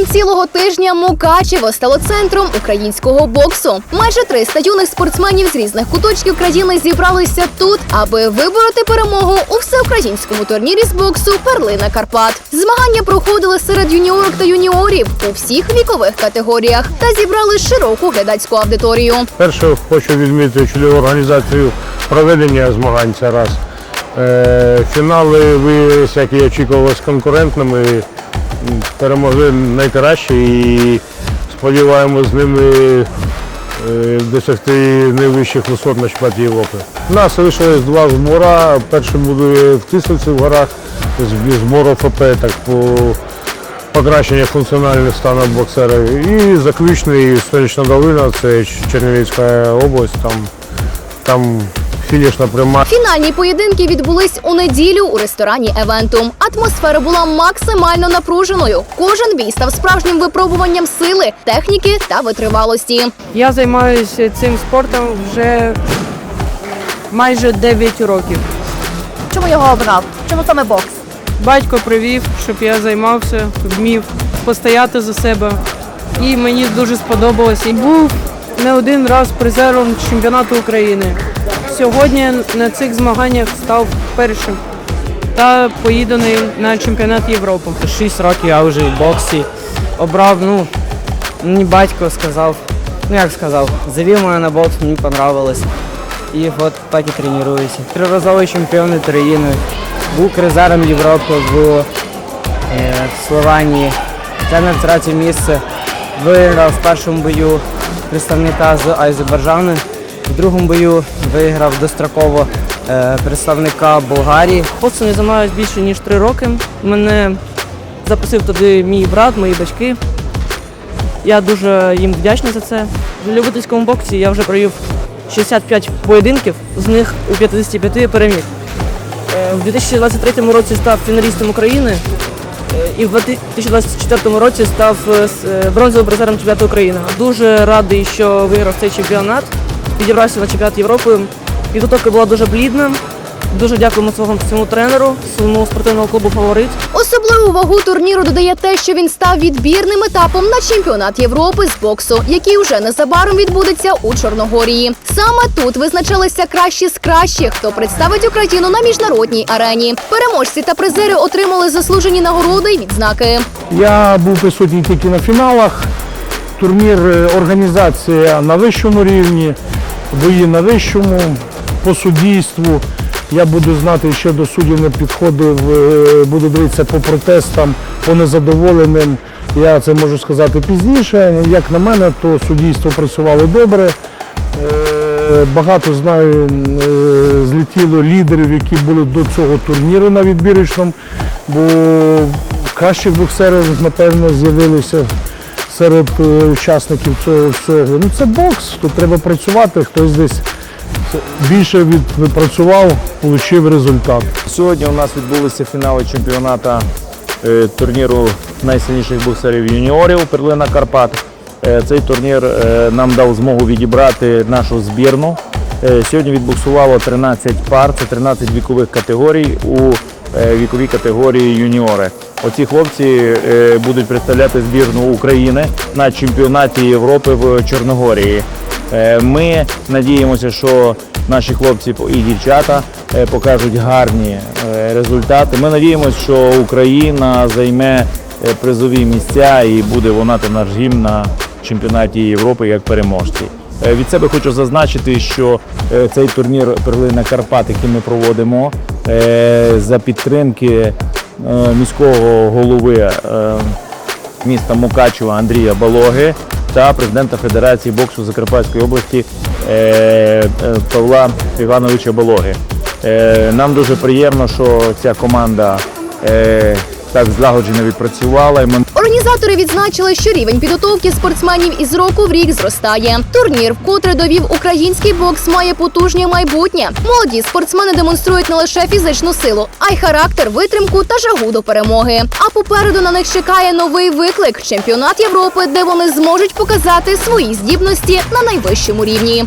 Протягом цілого тижня Мукачево стало центром українського боксу. Майже 300 юних спортсменів з різних куточків країни зібралися тут, аби вибороти перемогу у всеукраїнському турнірі з боксу Перлина Карпат. Змагання проходили серед юніорок та юніорів у всіх вікових категоріях та зібрали широку глядацьку аудиторію. Перше хочу відмітити чудову організацію проведення змагань це раз. Е, Фінали виявилися, як і очікувалось, конкурентними. Перемогли найкраще і сподіваємося з ними е, досягти найвищих висот на чемпіонаті Європи. У нас залишилось два збора. Перший буде в Тисовці в горах, збор ОФП так, по покращення функціональних стану боксера. І заключний сонячна долина, це Чернівецька область, там, там фінішна пряма. Фінальні поєдинки відбулись у неділю у ресторані Евентум. Атмосфера була максимально напруженою. Кожен бій став справжнім випробуванням сили, техніки та витривалості. Я займаюся цим спортом вже майже 9 років. Чому його обрав? Чому саме бокс? Батько привів, щоб я займався, вмів постояти за себе. І мені дуже сподобалось. І був не один раз призером чемпіонату України. Сьогодні на цих змаганнях став першим та поїдений на чемпіонат Європи. Шість років я вже в боксі. Обрав, ну, мені батько сказав, ну як сказав, завів мене на бокс, мені понравилось. І от так і тренуюся. Триразовий чемпіон України, був призером Європи в, е, в Словенії. Зайняв третє місце. Виграв в першому бою представника з Азербайджану. В другому бою виграв достроково е, представника Болгарії. Боксом я займаюся більше ніж три роки. Мене запросив туди мій брат, мої батьки. Я дуже їм вдячний за це. В любительському боксі я вже провів 65 поєдинків, з них у 55 переміг. Е, У 2023 році став фіналістом України е, і в 2024 році став бронзовим призером чемпіонату України. Дуже радий, що виграв цей чемпіонат. Відібрався на чемпіонат Європи. Підготовка була дуже плідна. Дуже дякуємо своєму своєму тренеру, своєму спортивному клубу Фаворит. Особливу вагу турніру додає те, що він став відбірним етапом на чемпіонат Європи з боксу, який уже незабаром відбудеться у Чорногорії. Саме тут визначалися кращі з кращих, хто представить Україну на міжнародній арені. Переможці та призери отримали заслужені нагороди й відзнаки. Я був присутній тільки на фіналах. Турнір е, організація на вищому рівні, бої на вищому, по суддійству. Я буду знати, ще до суддів не підходив, е, буду дивитися по протестам, по незадоволеним. Я це можу сказати пізніше. Як на мене, то суддійство працювало добре. Е, Багато знаю, е, злетіло лідерів, які були до цього турніру на відбірочному, бо кращих боксерів, напевно, з'явилися серед е, учасників цього всього. Ну це бокс, тут треба працювати, хтось десь більше відпрацював, отримав результат. Сьогодні у нас відбулися фінали чемпіонату е, турніру найсильніших боксерів юніорів Перлина Карпат. Е, Цей турнір нам дав змогу відібрати нашу збірну. Сьогодні відбуксувало 13 пар, це 13 вікових категорій у віковій категорії юніори. Оці хлопці е, будуть представляти збірну України на чемпіонаті Європи в Чорногорії. Е, Ми надіємося, що наші хлопці і дівчата е, покажуть гарні результати. Ми надіємося, що Україна займе призові місця і буде лунати наш гімн на чемпіонаті Європи як переможці. Від себе хочу зазначити, що цей турнір Перлина Карпат, який ми проводимо, за підтримки міського голови е, міста Мукачева Андрія Балоги та президента Федерації боксу Закарпатської області е, е, Павла Івановича Балоги. Е, Нам дуже приємно, що ця команда е, так злагоджено відпрацювала. Організатори відзначили, що рівень підготовки спортсменів із року в рік зростає. Турнір, вкотре довів український бокс, має потужне майбутнє. Молоді спортсмени демонструють не лише фізичну силу, а й характер, витримку та жагу до перемоги. А попереду на них чекає новий виклик чемпіонат Європи, де вони зможуть показати свої здібності на найвищому рівні.